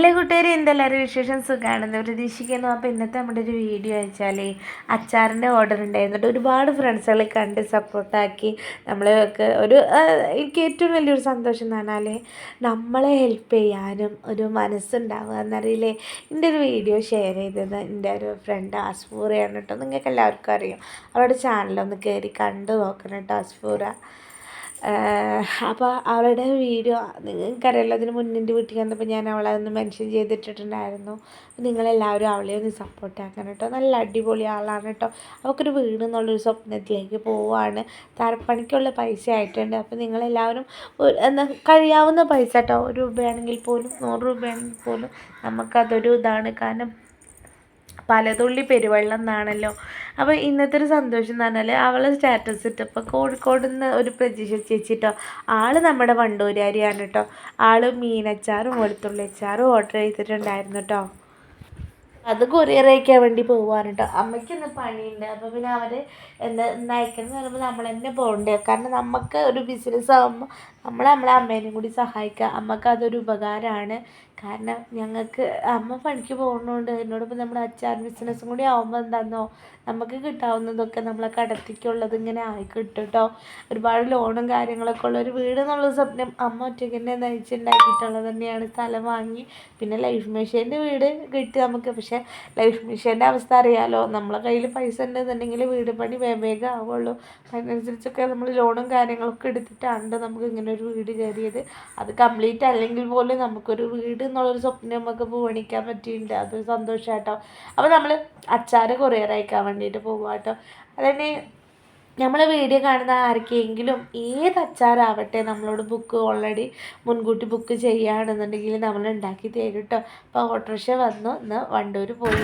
Hello കൂട്ടുകാരി? എന്തെല്ലാവരും വിശേഷം? സുഖമാണെന്ന് പ്രതീക്ഷിക്കുന്നു. അപ്പോൾ ഇന്നത്തെ നമ്മുടെ ഒരു വീഡിയോ വെച്ചാൽ അച്ചാറിന്റെ ഓർഡർ ഉണ്ടായിരുന്നിട്ട് ഒരുപാട് ഫ്രണ്ട്സുകളെ കണ്ട് സപ്പോർട്ടാക്കി നമ്മളെയൊക്കെ ഒരു എനിക്ക് ഏറ്റവും വലിയൊരു സന്തോഷം എന്ന് പറഞ്ഞാൽ നമ്മളെ ഹെൽപ്പ് ചെയ്യാനും ഒരു മനസ്സുണ്ടാവുക എന്നറിയില്ലേ? എന്റെ ഒരു വീഡിയോ ഷെയർ ചെയ്തത് എന്റെ ഒരു ഫ്രണ്ട് അസ്ഫൂറയാണ് കേട്ടോ. നിങ്ങൾക്ക് എല്ലാവർക്കും അറിയാം. അവരുടെ ചാനലൊന്ന് കയറി കണ്ടു നോക്കണം കേട്ടോ അസ്ഫൂറ അപ്പോൾ അവളുടെ വീഡിയോ നിങ്ങൾക്കറിയാലോ അതിന് മുന്നിന്റെ വീട്ടിൽ വന്നപ്പോൾ ഞാൻ അവളെ ഒന്ന് മെൻഷൻ ചെയ്തിട്ടിട്ടുണ്ടായിരുന്നു. നിങ്ങളെല്ലാവരും അവളെ ഒന്ന് സപ്പോർട്ട് ആക്കണം കേട്ടോ. നല്ല അടിപൊളി ആളാണ് കേട്ടോ. അവൾക്കൊരു വീട് എന്നുള്ളൊരു സ്വപ്നത്തിലേക്ക് പോവാണ് തറപ്പണിക്കുള്ള പൈസ ആയിട്ടുണ്ട്. അപ്പോൾ നിങ്ങളെല്ലാവരും എന്താ കഴിയാവുന്ന പൈസ കേട്ടോ. ഒരു രൂപയാണെങ്കിൽ പോലും നൂറ് രൂപയാണെങ്കിൽ പോലും നമുക്കതൊരു ഇതാണ്. കാരണം പലതുള്ളി പെരുവെള്ളം എന്നാണല്ലോ അപ്പോൾ ഇന്നത്തെ ഒരു സന്തോഷം എന്ന് പറഞ്ഞാൽ അവളെ സ്റ്റാറ്റസ് ഇട്ടപ്പോൾ കോഴിക്കോട് നിന്ന് ഒരു പ്രതീക്ഷ ചേച്ചിട്ടോ ആൾ നമ്മുടെ വണ്ടൂരാരിയാണ് കേട്ടോ ആൾ മീനച്ചാറും വെളുത്തുള്ളി അച്ചാറും ഓർഡർ ചെയ്തിട്ടുണ്ടായിരുന്നു കേട്ടോ അത് കൊറിയർ അയക്കാൻ വേണ്ടി പോവാണ് കേട്ടോ അമ്മയ്ക്ക് ഇന്ന് പണിയുണ്ട്. അപ്പോൾ പിന്നെ അവർ എന്താ ഇന്ന് അയക്കണം പറയുമ്പോൾ നമ്മൾ തന്നെ പോകണ്ടേ. കാരണം നമുക്ക് ഒരു ബിസിനസ് ആകുമ്പോൾ നമ്മൾ നമ്മളെ അമ്മേനെയും കൂടി സഹായിക്കുക. അമ്മയ്ക്ക് അതൊരു ഉപകാരമാണ്. കാരണം ഞങ്ങൾക്ക് അമ്മ പണിക്ക് പോകുന്നതുകൊണ്ട് എന്നോടൊപ്പം നമ്മുടെ അച്ചാർ ബിസിനസ്സും കൂടി ആകുമ്പോൾ എന്താണെന്നോ നമുക്ക് കിട്ടാവുന്നതൊക്കെ നമ്മളെ കടത്തിക്കുള്ളത് ഇങ്ങനെ ആയി കിട്ടും കേട്ടോ ഒരുപാട് ലോണും കാര്യങ്ങളൊക്കെ ഉള്ള ഒരു വീട് എന്നുള്ള സ്വപ്നം അമ്മ ഒറ്റയ്ക്ക് തന്നെ നയിച്ചുണ്ടാക്കിയിട്ടുള്ളത് തന്നെയാണ് സ്ഥലം വാങ്ങി. പിന്നെ ലൈഫ് മെഷീന്റെ വീട് കിട്ടി നമുക്ക്. പക്ഷേ ലൈഫ് മെഷീന്റെ അവസ്ഥ അറിയാലോ? നമ്മളെ കയ്യിൽ പൈസ ഉണ്ടെന്നുണ്ടെങ്കിൽ വീട് പണി വേഗം ആവുള്ളൂ. അതിനനുസരിച്ചൊക്കെ നമ്മൾ ലോണും കാര്യങ്ങളൊക്കെ എടുത്തിട്ടാണ് നമുക്ക് ഇങ്ങനെ ഒരു വീട് കയറിയത്. അത് കംപ്ലീറ്റ് അല്ലെങ്കിൽ പോലും നമുക്കൊരു വീട് എന്നുള്ളൊരു സ്വപ്നം നമുക്ക് പൂവണിക്കാൻ പറ്റിയിട്ടുണ്ട്. അത് സന്തോഷമായിട്ടോ അപ്പോൾ നമ്മൾ അച്ചാർ കൊറിയർ അയക്കാൻ വേണ്ടിയിട്ട് പോകുക കേട്ടോ അതന്നെ നമ്മൾ വീഡിയോ കാണുന്ന ആർക്കെങ്കിലും ഏത് അച്ചാറാവട്ടെ നമ്മളോട് ബുക്ക് ഓൾറെഡി മുൻകൂട്ടി ബുക്ക് ചെയ്യുകയാണെന്നുണ്ടെങ്കിൽ നമ്മൾ ഉണ്ടാക്കി തരും കേട്ടോ അപ്പോൾ ഓട്ടോറിക്ഷ വന്നു. ഇന്ന് വണ്ടൂർ പോയി.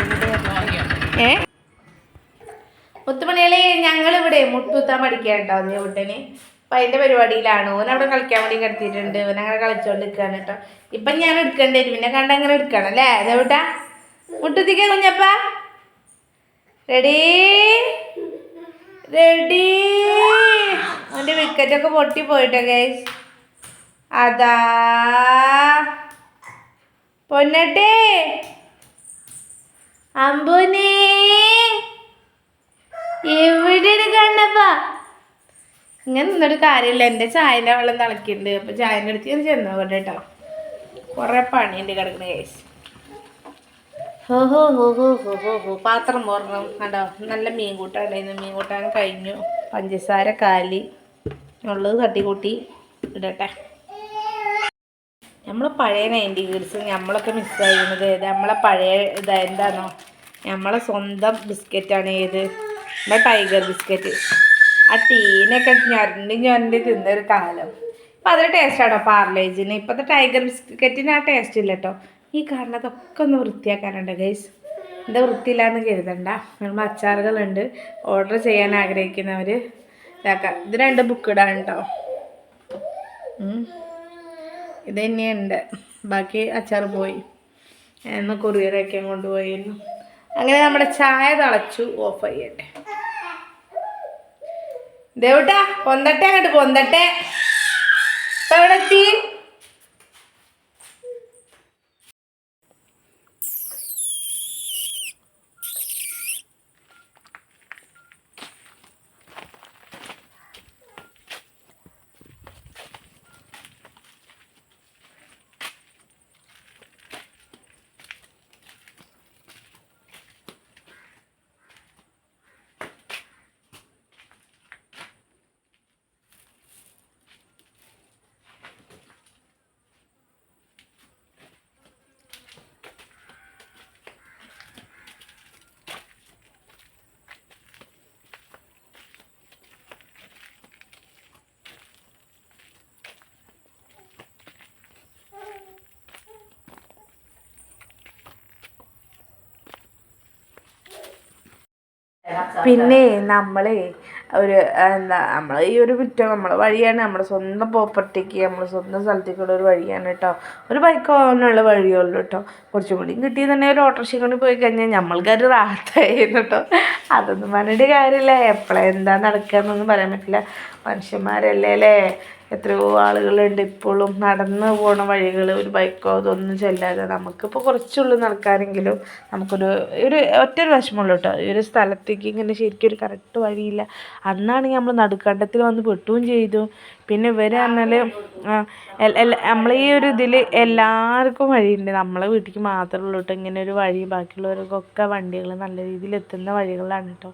ഏ? മുത്തുമണികളെ ഞങ്ങളിവിടെ മുട്ടുത്താൻ പഠിക്കാൻ കേട്ടോ ന്യൂട്ടന് അപ്പം അതിന്റെ പരിപാടിയിലാണ്? ഓൻ അവിടെ കളിക്കാൻ വേണ്ടി കിടത്തിയിട്ടുണ്ട്. ഓൻ അങ്ങനെ കളിച്ചുകൊണ്ട് നിൽക്കുകയാണ് കേട്ടോ ഇപ്പം ഞാൻ എടുക്കേണ്ടി? വരും പിന്നെ കണ്ട അങ്ങനെ എടുക്കണം അല്ലേ? അതെവിട്ടാ മുട്ടത്തിക്ക കുഞ്ഞപ്പ റെഡി റെഡി അവന്റെ വിക്കറ്റൊക്കെ പൊട്ടി പോയിട്ടോ ഗൈസ് അതാ. പൊന്നട്ടെ. അമ്പുനേ. എവിടെയാണ് കണ്ണപ്പ? ഇങ്ങനെ നിന്നൊരു കാര്യമില്ല. എന്റെ ചായന്റെ വെള്ളം തിളക്കിയിട്ടുണ്ട്. അപ്പോൾ ചായന്റെ അടുത്ത് ഞാൻ ചെന്നു അവിടെ കേട്ടോ കുറേ പണിയുണ്ട് കിടക്കുന്നത് കേസ് ഹോ ഹോ ഹോ ഹോ ഹോ ഹോ പാത്രം പോരണം കണ്ടോ? നല്ല മീൻ കൂട്ടാനായിരുന്നു മീൻ കൂട്ടാൻ കഴിഞ്ഞു. പഞ്ചസാര കാലി. ഉള്ളത് തട്ടിക്കൂട്ടി ഇടട്ടെ. നമ്മളെ പഴയ നയന്റി കിഡ്സ് നമ്മളൊക്കെ മിസ്സായിരുന്നത് ഏത്? നമ്മളെ പഴയ ഇത് എന്താണോ നമ്മളെ സ്വന്തം ബിസ്ക്കറ്റാണ് ഏത്? നമ്മുടെ ടൈഗർ ബിസ്ക്കറ്റ് ആ ടീനൊക്കെ ഞരണ്ടി ഞരണ്ടി തിന്നൊരു കാലം. അപ്പം അതൊരു ടേസ്റ്റാണോ പാർലേജിന്. ഇപ്പോഴത്തെ ടൈഗർ ബിസ്ക്കറ്റിന് ആ ടേസ്റ്റ് ഇല്ല കേട്ടോ ഈ കാരണത്തൊക്കെ ഒന്ന് വൃത്തിയാക്കാനുണ്ട് ഗൈസ് എന്താ വൃത്തിയില്ലാന്ന് കരുതണ്ട. നമ്മൾ അച്ചാറുകളുണ്ട് ഓർഡർ ചെയ്യാൻ ആഗ്രഹിക്കുന്നവർ ഇതാക്കാം. ഇത് രണ്ട് ബുക്ക് ഇടാൻ കേട്ടോ. ഇത് തന്നെയുണ്ട്. ബാക്കി അച്ചാർ പോയി. എന്ന് കൊറിയറൊക്കെ കൊണ്ടുപോയിരുന്നു. അങ്ങനെ നമ്മുടെ ചായ തളച്ചു. ഓഫ് ചെയ്യട്ടെ ദേവട്ടാ പൊന്തട്ടെ അങ്ങോട്ട് പൊന്തട്ടെ. എവിടെ എത്തി? പിന്നെ നമ്മളെ ഒരു എന്താ നമ്മൾ ഈ ഒരു കുറ്റം നമ്മളെ വഴിയാണ്. നമ്മുടെ സ്വന്തം പ്രോപ്പർട്ടിക്ക് നമ്മുടെ സ്വന്തം സ്ഥലത്തേക്കുള്ള ഒരു വഴിയാണ് കേട്ടോ ഒരു ബൈക്ക് പോകാനുള്ള വഴിയുള്ളൂ കേട്ടോ കുറച്ചും കൂടി കിട്ടി തന്നെ ഒരു ഓട്ടോറിക്ഷ കൊണ്ട് പോയി കഴിഞ്ഞാൽ നമ്മൾക്കൊരു റാഹത്തായിരുന്നു കേട്ടോ അതൊന്നും പറഞ്ഞിട്ട് കാര്യമില്ല. എപ്പോഴെന്താ നടക്കുക എന്നൊന്നും പറയാൻ പറ്റില്ല. മനുഷ്യന്മാരല്ലേ അല്ലേ? എത്രയോ ആളുകളുണ്ട് ഇപ്പോഴും നടന്ന് പോണ വഴികൾ ഒരു ബൈക്കോ ഇതൊന്നും ചെല്ലാതെ നമുക്കിപ്പോൾ കുറച്ചുള്ളൂ നടക്കാനെങ്കിലും നമുക്കൊരു ഒരു ഒറ്റ ഒരു വിഷമമുള്ളൂ കേട്ടോ. ഈ ഒരു സ്ഥലത്തേക്ക് ഇങ്ങനെ ശരിക്കും ഒരു കറക്റ്റ് വഴിയില്ല. അന്നാണെങ്കിൽ നമ്മൾ നടുക്കണ്ടത്തിൽ വന്ന് പെട്ടുകയും ചെയ്തു. പിന്നെ ഇവർ പറഞ്ഞാൽ നമ്മൾ ഈ ഒരു ഇതിൽ എല്ലാവർക്കും വഴിയുണ്ട്. നമ്മളെ വീട്ടിലേക്ക് മാത്രമേ ഉള്ളൂ കേട്ടോ. ഇങ്ങനെ ഒരു വഴി ബാക്കിയുള്ളവർക്കൊക്കെ വണ്ടികൾ നല്ല രീതിയിൽ എത്തുന്ന വഴികളാണ് കേട്ടോ.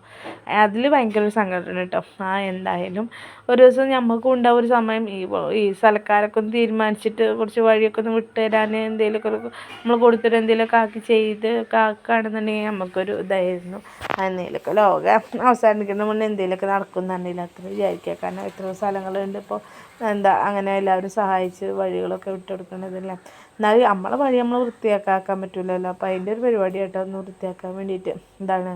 അതിൽ ഭയങ്കര ഒരു സങ്കടമാണ് കേട്ടോ. ആ എന്തായാലും ഒരു ദിവസം ഞമ്മക്കും ഉണ്ടാവും ഒരു സമയം ഈ ഈ സ്ഥലക്കാരൊക്കെ ഒന്ന് തീരുമാനിച്ചിട്ട് കുറച്ച് വഴിയൊക്കെ ഒന്ന് വിട്ട് തരാൻ എന്തെങ്കിലുമൊക്കെ നമ്മൾ കൊടുത്തിട്ട് എന്തെങ്കിലുമൊക്കെ ആക്കി ചെയ്ത് ആക്കുകയാണെന്നുണ്ടെങ്കിൽ നമുക്കൊരു ഇതായിരുന്നു. എന്തെങ്കിലുമൊക്കെ ലോകം അവസാനിക്കുന്ന മുന്നേ എന്തെങ്കിലുമൊക്കെ നടക്കുന്നുണ്ടെങ്കിൽ അത്ര വിചാരിക്കുക. കാരണം എത്ര സ്ഥലങ്ങളുണ്ട് ഇപ്പോൾ എന്താ അങ്ങനെ എല്ലാവരും സഹായിച്ച് വഴികളൊക്കെ വിട്ടുകൊടുക്കണതല്ലേ. എന്നാലും നമ്മളെ വഴി നമ്മൾ വൃത്തിയാക്കാൻ പറ്റില്ലല്ലോ അപ്പോൾ അതിന്റെ ഒരു പരിപാടി ആയിട്ടോ ഒന്ന് വൃത്തിയാക്കാൻ വേണ്ടിയിട്ട് എന്താണ്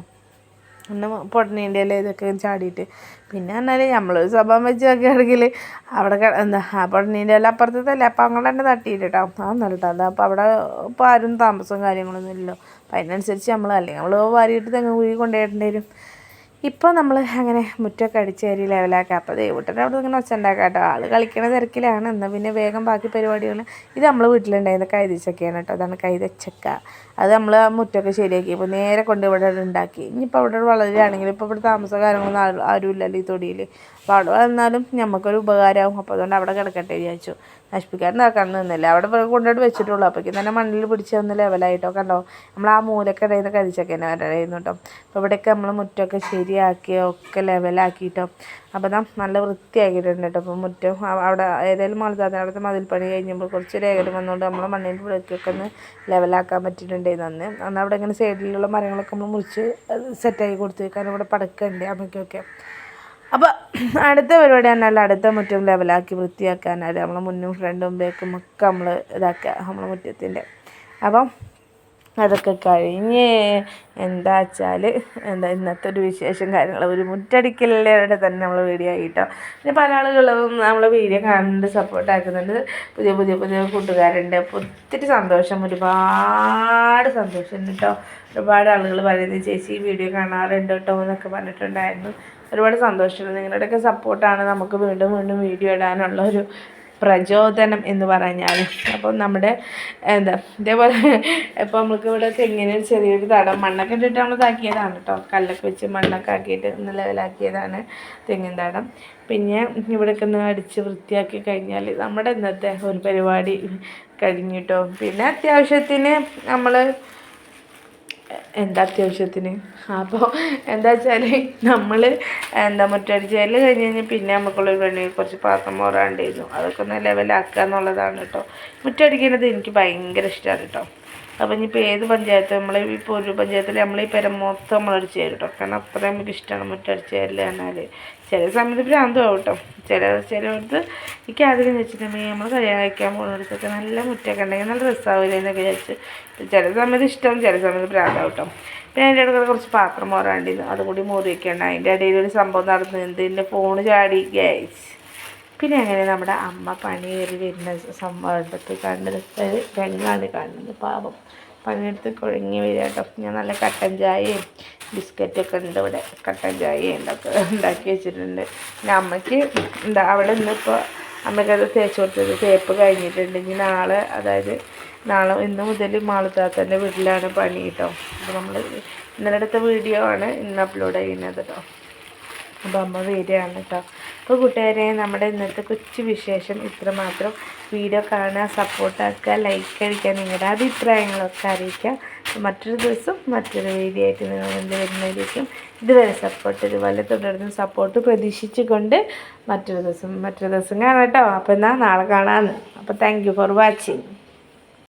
ഒന്ന് പൊടണീന്റെ അല്ലേ ഇതൊക്കെ ചാടിയിട്ട്. പിന്നെ പറഞ്ഞാൽ നമ്മൾ സ്വഭാവം വെച്ച് നോക്കുകയാണെങ്കിൽ അവിടെ എന്താ ആ പൊടണീന്റെ ഇല അപ്പുറത്തല്ലേ അപ്പം അങ്ങനെ തന്നെ തട്ടിയിട്ട് കേട്ടോ ആ നല്ലട്ടോ അതാ അപ്പോൾ അവിടെ ഇപ്പോൾ ആരും താമസവും കാര്യങ്ങളൊന്നും ഇല്ലല്ലോ. അപ്പം അതിനനുസരിച്ച് നമ്മൾ അല്ലെങ്കിൽ നമ്മൾ വാരിയിട്ട് തെങ്ങ് കുഴി കൊണ്ടുപോയിട്ടുണ്ട് വരും. ഇപ്പോൾ നമ്മൾ അങ്ങനെ മുറ്റമൊക്കെ അടിച്ച് കയറി ലെവലാക്കാം. അപ്പോൾ ദേവൂട്ടന്റെ അവിടെ ഇങ്ങനെ ഒച്ച ഉണ്ടാക്കാം കേട്ടോ. ആൾ കളിക്കണ തിരക്കിലാണ്. എന്നാൽ പിന്നെ വേഗം ബാക്കി പരിപാടികൾ ഇത് നമ്മൾ വീട്ടിലുണ്ടായിരുന്ന കൈതച്ചക്കയാണ് കേട്ടോ. അതാണ് കൈതച്ചക്ക. അത് നമ്മൾ ആ മുറ്റമൊക്കെ ശരിയാക്കി. ഇപ്പോൾ നേരെ കൊണ്ട് ഇവിടെ ഉണ്ടാക്കി. ഇനിയിപ്പോൾ അവിടെ വളരുകയാണെങ്കിൽ ഇപ്പോൾ ഇവിടെ താമസ കാര്യങ്ങളൊന്നും ആരും ഇല്ലല്ലോ ഈ തൊടിയിൽ അപ്പോൾ അവിടെ വന്നാലും നമുക്കൊരു ഉപകാരമാകും അപ്പോൾ അതുകൊണ്ട് അവിടെ കിടക്കട്ടെ വിചാരിച്ചു. നിന്നില്ല. അവിടെ കൊണ്ടുപോയിട്ട് വെച്ചിട്ടുള്ളൂ. അപ്പോഴേക്കും തന്നെ മണ്ണിൽ പിടിച്ച് ഒന്ന് ലെവലായിട്ടോ കണ്ടോ? നമ്മൾ ആ മൂലക്കടയിൽ കതിച്ചൊക്കെ തന്നെ വരായിരുന്നു കേട്ടോ അപ്പോൾ ഇവിടെയൊക്കെ നമ്മൾ മുറ്റമൊക്കെ ശരിയാക്കി ഒക്കെ ലെവലാക്കിയിട്ടോ അപ്പോൾ നാം നല്ല വൃത്തിയാക്കിയിട്ടുണ്ട് കേട്ടോ അപ്പോൾ മുറ്റം അവിടെ ഏതായാലും മലതാത്ത അവിടുത്തെ പണി കഴിഞ്ഞപ്പോൾ കുറച്ച് രേഖകൾ വന്നുകൊണ്ട് നമ്മൾ മണ്ണിന്റെ പിടിക്കൊക്കെ ഒന്ന് ലെവലാക്കാൻ പറ്റിയിട്ടുണ്ടായിരുന്നു അന്ന്. അന്ന് അവിടെ ഇങ്ങനെ സൈഡിലുള്ള മരങ്ങളൊക്കെ നമ്മൾ മുറിച്ച് സെറ്റാക്കി കൊടുത്തു കാരണം ഇവിടെ പടക്കുണ്ട് അമ്മയ്ക്കൊക്കെ. അപ്പോൾ അടുത്ത പരിപാടി പറഞ്ഞാൽ അടുത്ത മുറ്റം ലെവലാക്കി വൃത്തിയാക്കാനാണ് നമ്മളെ മുന്നും ഫ്രണ്ടും ബേക്കും ഒക്കെ നമ്മൾ ഇതാക്കുക നമ്മളെ മുറ്റത്തിന്റെ അപ്പം അതൊക്കെ കഴിഞ്ഞ് എന്താ വെച്ചാൽ എന്താ ഇന്നത്തെ ഒരു വിശേഷം കാര്യങ്ങൾ ഒരു മുറ്റടിക്കലിലൂടെ തന്നെ നമ്മൾ വീഡിയോ ആയിട്ടോ. പിന്നെ പല ആളുകളും നമ്മൾ വീഡിയോ കാണുന്നുണ്ട് സപ്പോർട്ട് ആക്കുന്നുണ്ട്. പുതിയ പുതിയ പുതിയ കൂട്ടുകാരുണ്ട്. അപ്പോൾ ഒത്തിരി സന്തോഷം ഒരുപാട് സന്തോഷമുണ്ട് കേട്ടോ ഒരുപാട് ആളുകൾ പറയുന്നത് ചേച്ചി വീഡിയോ കാണാറുണ്ട് കേട്ടോ എന്നൊക്കെ പറഞ്ഞിട്ടുണ്ടായിരുന്നു. ഒരുപാട് സന്തോഷമുണ്ട്. നിങ്ങളുടെയൊക്കെ സപ്പോർട്ടാണ് നമുക്ക് വീണ്ടും വീണ്ടും വീഡിയോ ഇടാനുള്ള ഒരു പ്രചോദനം എന്ന് പറഞ്ഞാൽ അപ്പം നമ്മുടെ എന്താ ഇതേപോലെ ഇപ്പോൾ നമുക്ക് ഇവിടെ തെങ്ങിന് ചെറിയൊരു തടം മണ്ണൊക്കെ ഇട്ടിട്ട് നമ്മൾ ഇതാക്കിയതാണ് കേട്ടോ. കല്ലൊക്കെ വെച്ച് മണ്ണൊക്കെ ആക്കിയിട്ട് ഇന്ന് ലെവലാക്കിയതാണ് തെങ്ങിൻ തടം. പിന്നെ ഇവിടെയൊക്കെ ഒന്ന് അടിച്ച് വൃത്തിയാക്കി കഴിഞ്ഞാൽ നമ്മുടെ ഇന്നത്തെ ഒരു പരിപാടി കഴിഞ്ഞിട്ടോ. പിന്നെ അത്യാവശ്യത്തിന് നമ്മൾ എന്താ അത്യാവശ്യത്തിന്? അപ്പോൾ എന്താ വെച്ചാൽ നമ്മൾ എന്താ മുറ്റടിച്ചാൽ കഴിഞ്ഞ് കഴിഞ്ഞാൽ പിന്നെ നമുക്കുള്ളൊരു പണി കുറച്ച് പാത്രം മോറാണ്ടായിരുന്നു അതൊക്കെ ഒന്ന് ലെവലാക്കുക എന്നുള്ളതാണ് കേട്ടോ മുറ്റടിക്കുന്നത് എനിക്ക് ഭയങ്കര ഇഷ്ടമാണ് കേട്ടോ അപ്പോൾ ഇനിയിപ്പോൾ ഏത് പഞ്ചായത്ത് നമ്മൾ ഇപ്പോൾ ഒരു പഞ്ചായത്തിൽ നമ്മൾ ഈ പെര മൊത്തം നമ്മൾ അടിച്ച് തരും കേട്ടോ കാരണം അത്രയും നമുക്ക് ഇഷ്ടമാണ് മുറ്റടിച്ച് തരില്ല എന്നാൽ ചില സമയത്ത് ഭ്രാന്തമാവും കേട്ടോ ചില ചിലയിടത്ത് എനിക്ക് ആദ്യം വെച്ചിട്ടുണ്ടെങ്കിൽ നമ്മൾ കല്യാണം കഴിക്കാൻ പോകുന്നിടത്തൊക്കെ നല്ല മുറ്റൊക്കെ ഉണ്ടെങ്കിൽ നല്ല രസമാവില്ല എന്നൊക്കെ വിചാരിച്ച്. ചില സമയത്ത് ഇഷ്ടം ചില സമയത്ത് ഭ്രാന്താവും കേട്ടോ പിന്നെ അതിന്റെ ഇടയ്ക്ക് കുറച്ച് പാത്രം മോറാണ്ടിരുന്നു. അതുകൂടി മോറി വയ്ക്കേണ്ട അതിന്റെ ഇടയിൽ ഒരു സംഭവം നടന്നു എന്തിന്റെ ഫോണ് ചാടി. ഗ്യാസ് പിന്നെ അങ്ങനെ നമ്മുടെ അമ്മ പണി കയറി വരുന്ന സംഭവത്ത് കണ്ടെടുത്ത് രംഗാണ് കാണുന്നത്. പാപം പണിയെടുത്ത് കുഴങ്ങി വരിക കേട്ടോ. ഞാൻ നല്ല കട്ടൻ ചായയും ബിസ്ക്കറ്റൊക്കെ ഉണ്ട് ഇവിടെ. കട്ടൻ ചായയും ഇതൊക്കെ ഉണ്ടാക്കി വെച്ചിട്ടുണ്ട്. പിന്നെ അമ്മയ്ക്ക് എന്താ അവിടെ നിന്നിപ്പോൾ അമ്മയ്ക്ക് അത് തേച്ച് കൊടുത്തത്. തേപ്പ് കഴിഞ്ഞിട്ടുണ്ടെങ്കിൽ നാളെ അതായത് നാളെ ഇന്ന് മുതൽ മാളത്താത്തന്റെ വീട്ടിലാണ് പണി കേട്ടോ. അപ്പോൾ നമ്മൾ ഇന്നലെ എടുത്ത വീഡിയോ ആണ് ഇന്ന് അപ്ലോഡ് ചെയ്യുന്നത് കേട്ടോ. അപ്പോൾ അമ്മ വരികയാണ് കേട്ടോ അപ്പോൾ കൂട്ടുകാരെ നമ്മുടെ ഇന്നത്തെ കൊച്ചു വിശേഷം ഇത്രമാത്രം വീഡിയോ കാണുക സപ്പോർട്ടാക്കുക ലൈക്ക് അടിക്കുക നിങ്ങളുടെ അഭിപ്രായങ്ങളൊക്കെ അറിയിക്കുക. മറ്റൊരു ദിവസം മറ്റൊരു വീഡിയോ ആയിട്ട് നിങ്ങൾ എന്ത് വരുന്നതായിരിക്കും. ഇതുവരെ സപ്പോർട്ട് ഇതുപോലെ തുടർന്ന് സപ്പോർട്ട് പ്രതീക്ഷിച്ചുകൊണ്ട് മറ്റൊരു ദിവസം മറ്റൊരു ദിവസം കാണാം കേട്ടോ അപ്പോൾ എന്നാൽ നാളെ കാണാമെന്ന് അപ്പോൾ താങ്ക് ഫോർ വാച്ചിങ്